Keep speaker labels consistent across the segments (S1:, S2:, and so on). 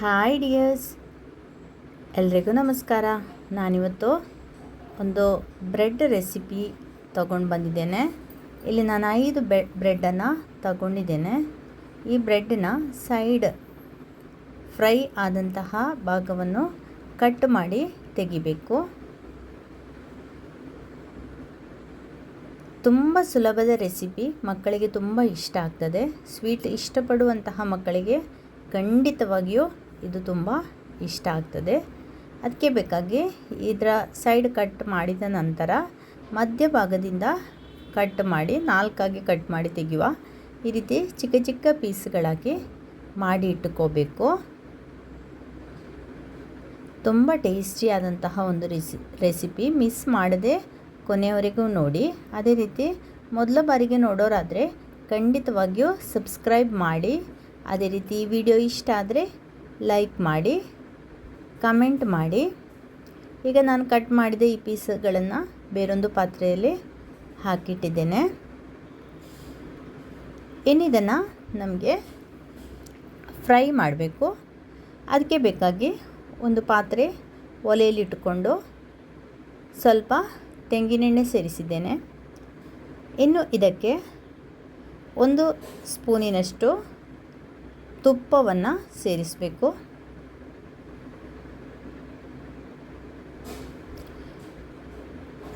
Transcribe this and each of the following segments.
S1: Hi dears ಎಲ್ರಿಗೂ ನಮಸ್ಕಾರ. ನಾನಿವತ್ತು ಒಂದು ಬ್ರೆಡ್ ರೆಸಿಪಿ ತಗೊಂಡು ಬಂದಿದ್ದೇನೆ. ಇಲ್ಲಿ ನಾನು ಐದು ಬೆ, ಬ್ರೆಡ್ಡನ್ನು ತಗೊಂಡಿದ್ದೇನೆ. ಈ ಬ್ರೆಡ್ನ ಸೈಡ್ ಫ್ರೈ ಆದಂತಹ ಭಾಗವನ್ನು ಕಟ್ ಮಾಡಿ ತೆಗಿಬೇಕು. ತುಂಬ ಸುಲಭದ ರೆಸಿಪಿ. ಮಕ್ಕಳಿಗೆ ತುಂಬ ಇಷ್ಟ ಆಗ್ತದೆ. ಸ್ವೀಟ್ ಇಷ್ಟಪಡುವಂತಹ ಮಕ್ಕಳಿಗೆ ಖಂಡಿತವಾಗಿಯೂ ಇದು ತುಂಬ ಇಷ್ಟ ಆಗ್ತದೆ. ಅದಕ್ಕೆ ಬೇಕಾಗಿ ಇದರ ಸೈಡ್ ಕಟ್ ಮಾಡಿದ ನಂತರ ಮಧ್ಯಭಾಗದಿಂದ ಕಟ್ ಮಾಡಿ, ನಾಲ್ಕಾಗಿ ಕಟ್ ಮಾಡಿ ತೆಗೆಯುವ ಈ ರೀತಿ ಚಿಕ್ಕ ಚಿಕ್ಕ ಪೀಸ್ಗಳಾಗಿ ಮಾಡಿ ಇಟ್ಟುಕೋಬೇಕು. ತುಂಬ ಟೇಸ್ಟಿಯಾದಂತಹ ಒಂದು ರೆಸಿ, ರೆಸಿಪಿ ಮಿಸ್ ಮಾಡದೆ ಕೊನೆಯವರೆಗೂ ನೋಡಿ. ಅದೇ ರೀತಿ ಮೊದಲ ಬಾರಿಗೆ ನೋಡೋರಾದರೆ ಖಂಡಿತವಾಗಿಯೂ ಸಬ್ಸ್ಕ್ರೈಬ್ ಮಾಡಿ. ಅದೇ ರೀತಿ ವಿಡಿಯೋ ಇಷ್ಟ ಆದರೆ ಲೈಕ್ ಮಾಡಿ ಕಮೆಂಟ್ ಮಾಡಿ. ಈಗ ನಾನು ಕಟ್ ಮಾಡಿದ ಈ ಪೀಸ್ಗಳನ್ನು ಬೇರೊಂದು ಪಾತ್ರೆಯಲ್ಲಿ ಹಾಕಿಟ್ಟಿದ್ದೇನೆ. ಇನ್ನಿದನ್ನು ನಮಗೆ ಫ್ರೈ ಮಾಡಬೇಕು. ಅದಕ್ಕೆ ಬೇಕಾಗಿ ಒಂದು ಪಾತ್ರೆ ಒಲೆಯಲ್ಲಿಟ್ಟುಕೊಂಡು ಸ್ವಲ್ಪ ತೆಂಗಿನೆಣ್ಣೆ ಸೇರಿಸಿದ್ದೇನೆ. ಇನ್ನು ಇದಕ್ಕೆ ಒಂದು ಸ್ಪೂನಿನಷ್ಟು ತುಪ್ಪವನ್ನು ಸೇರಿಸಬೇಕು.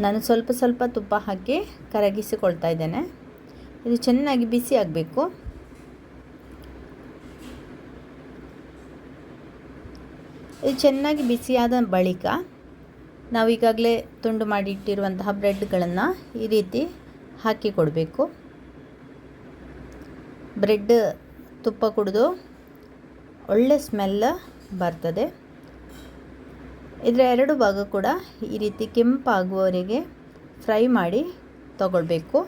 S1: ನಾನು ಸ್ವಲ್ಪ ಸ್ವಲ್ಪ ತುಪ್ಪ ಹಾಕಿ ಕರಗಿಸಿಕೊಳ್ತಾ ಇದ್ದೇನೆ. ಇದು ಚೆನ್ನಾಗಿ ಬಿಸಿ ಆಗಬೇಕು. ಇದು ಚೆನ್ನಾಗಿ ಬಿಸಿಯಾದ ಬಳಿಕ ನಾವು ಈಗಾಗಲೇ ತುಂಡು ಮಾಡಿ ಇಟ್ಟಿರುವಂತಹ ಬ್ರೆಡ್ಗಳನ್ನು ಈ ರೀತಿ ಹಾಕಿ ಕೊಡಬೇಕು. ಬ್ರೆಡ್ ತುಪ್ಪ ಕುಡಿದು ಒಳ್ಳೆ ಸ್ಮೆಲ್ ಬರ್ತದೆ. ಇದರ ಎರಡು ಭಾಗ ಕೂಡ ಈ ರೀತಿ ಕೆಂಪಾಗುವವರೆಗೆ ಫ್ರೈ ಮಾಡಿ ತಗೊಳ್ಬೇಕು.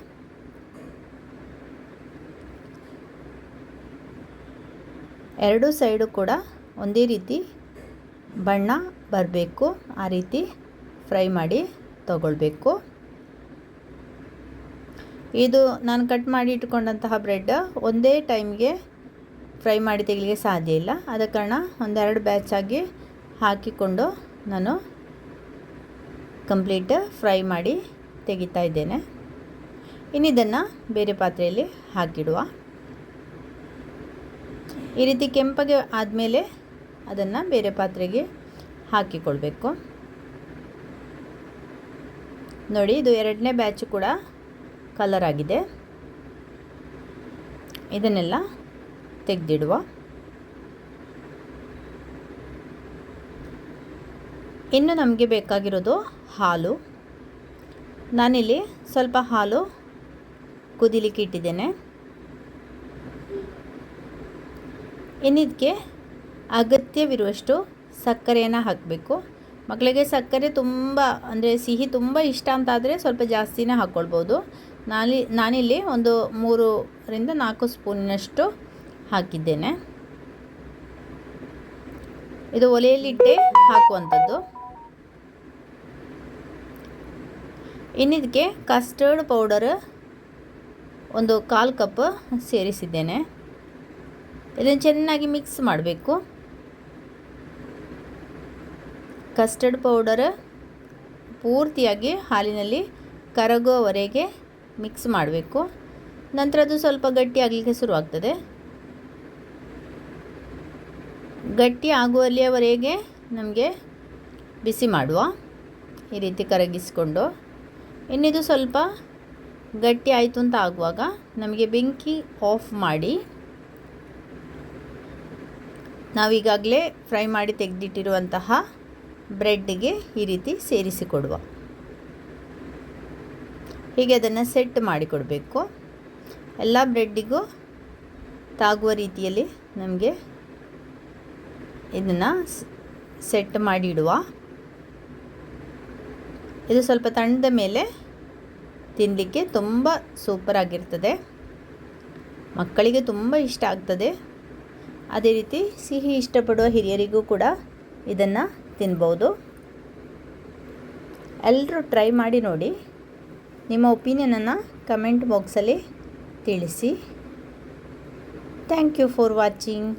S1: ಎರಡು ಸೈಡು ಕೂಡ ಒಂದೇ ರೀತಿ ಬಣ್ಣ ಬರಬೇಕು. ಆ ರೀತಿ ಫ್ರೈ ಮಾಡಿ ತಗೊಳ್ಬೇಕು. ಇದು ನಾನು ಕಟ್ ಮಾಡಿ ಇಟ್ಕೊಂಡಂತಹ ಬ್ರೆಡ್ ಒಂದೇ ಟೈಮ್ಗೆ ಫ್ರೈ ಮಾಡಿ ತೆಗಲಿಕ್ಕೆ ಸಾಧ್ಯ ಇಲ್ಲ. ಆದ ಕಾರಣ ಒಂದೆರಡು ಬ್ಯಾಚಾಗಿ ಹಾಕಿಕೊಂಡು ನಾನು ಕಂಪ್ಲೀಟ್ ಫ್ರೈ ಮಾಡಿ ತೆಗಿತಾ ಇದ್ದೇನೆ. ಇನ್ನಿದನ್ನು ಬೇರೆ ಪಾತ್ರೆಯಲ್ಲಿ ಹಾಕಿಡುವ. ಈ ರೀತಿ ಕೆಂಪಗೆ ಆದಮೇಲೆ ಅದನ್ನು ಬೇರೆ ಪಾತ್ರೆಗೆ ಹಾಕಿಕೊಳ್ಬೇಕು. ನೋಡಿ, ಇದು ಎರಡನೇ ಬ್ಯಾಚು ಕೂಡ ಕಲರ್ ಆಗಿದೆ. ಇದನ್ನೆಲ್ಲ ತೆಗೆದಿಡುವ. ಇನ್ನು ನಮಗೆ ಬೇಕಾಗಿರೋದು ಹಾಲು. ನಾನಿಲ್ಲಿ ಸ್ವಲ್ಪ ಹಾಲು ಕುದಿಲಿಕ್ಕೆ ಇಟ್ಟಿದ್ದೇನೆ. ಇನ್ನಿದಕ್ಕೆ ಅಗತ್ಯವಿರುವಷ್ಟು ಸಕ್ಕರೆಯನ್ನು ಹಾಕಬೇಕು. ಮಕ್ಕಳಿಗೆ ಸಕ್ಕರೆ ತುಂಬ, ಅಂದರೆ ಸಿಹಿ ತುಂಬ ಇಷ್ಟ ಅಂತಾದರೆ ಸ್ವಲ್ಪ ಜಾಸ್ತಿನೇ ಹಾಕ್ಕೊಳ್ಬೋದು ನಾನಿ ನಾನಿಲ್ಲಿ ಒಂದು ಮೂರರಿಂದ ನಾಲ್ಕು ಸ್ಪೂನಿನಷ್ಟು ಹಾಕಿದ್ದೇನೆ. ಇದು ಒಲೆಯಲ್ಲಿಟ್ಟೆ ಹಾಕುವಂಥದ್ದು. ಇನ್ನಿದಕ್ಕೆ ಕಸ್ಟರ್ಡ್ ಪೌಡರ್ ಒಂದು ಕಾಲು ಕಪ್ ಸೇರಿಸಿದ್ದೇನೆ. ಇದನ್ನು ಚೆನ್ನಾಗಿ ಮಿಕ್ಸ್ ಮಾಡಬೇಕು. ಕಸ್ಟರ್ಡ್ ಪೌಡರ್ ಪೂರ್ತಿಯಾಗಿ ಹಾಲಿನಲ್ಲಿ ಕರಗುವವರೆಗೆ ಮಿಕ್ಸ್ ಮಾಡಬೇಕು. ನಂತರ ಅದು ಸ್ವಲ್ಪ ಗಟ್ಟಿಯಾಗಲಿಕ್ಕೆ ಶುರುವಾಗ್ತದೆ. ಗಟ್ಟಿ ಆಗುವಲ್ಲಿಯವರೆಗೆ ನಮಗೆ ಬಿಸಿ ಮಾಡುವ, ಈ ರೀತಿ ಕರಗಿಸಿಕೊಂಡು. ಇನ್ನಿದು ಸ್ವಲ್ಪ ಗಟ್ಟಿ ಆಯಿತು ಅಂತ ಆಗುವಾಗ ನಮಗೆ ಬೆಂಕಿ ಆಫ್ ಮಾಡಿ ನಾವೀಗಾಗಲೇ ಫ್ರೈ ಮಾಡಿ ತೆಗೆದಿಟ್ಟಿರುವಂತಹ ಬ್ರೆಡ್ಗೆ ಈ ರೀತಿ ಸೇರಿಸಿಕೊಡುವ. ಹೀಗೆ ಅದನ್ನು ಸೆಟ್ ಮಾಡಿಕೊಡಬೇಕು ಎಲ್ಲ ಬ್ರೆಡ್ಡಿಗೂ ತಾಗುವ ರೀತಿಯಲ್ಲಿ ನಮಗೆ ಇದನ್ನು ಸೆಟ್ ಮಾಡಿ ಇಡುವ ಇದು ಸ್ವಲ್ಪ ತಣ್ಣದ ಮೇಲೆ ತಿನ್ನಲಿಕ್ಕೆ ತುಂಬ ಸೂಪರಾಗಿರ್ತದೆ ಮಕ್ಕಳಿಗೆ ತುಂಬ ಇಷ್ಟ ಆಗ್ತದೆ. ಅದೇ ರೀತಿ ಸಿಹಿ ಇಷ್ಟಪಡುವ ಹಿರಿಯರಿಗೂ ಕೂಡ ಇದನ್ನು ತಿನ್ಬೋದು. ಎಲ್ಲರೂ ಟ್ರೈ ಮಾಡಿ ನೋಡಿ. ನಿಮ್ಮ ಒಪಿನಿಯನನ್ನು ಕಮೆಂಟ್ ಬಾಕ್ಸಲ್ಲಿ ತಿಳಿಸಿ. Thank you for watching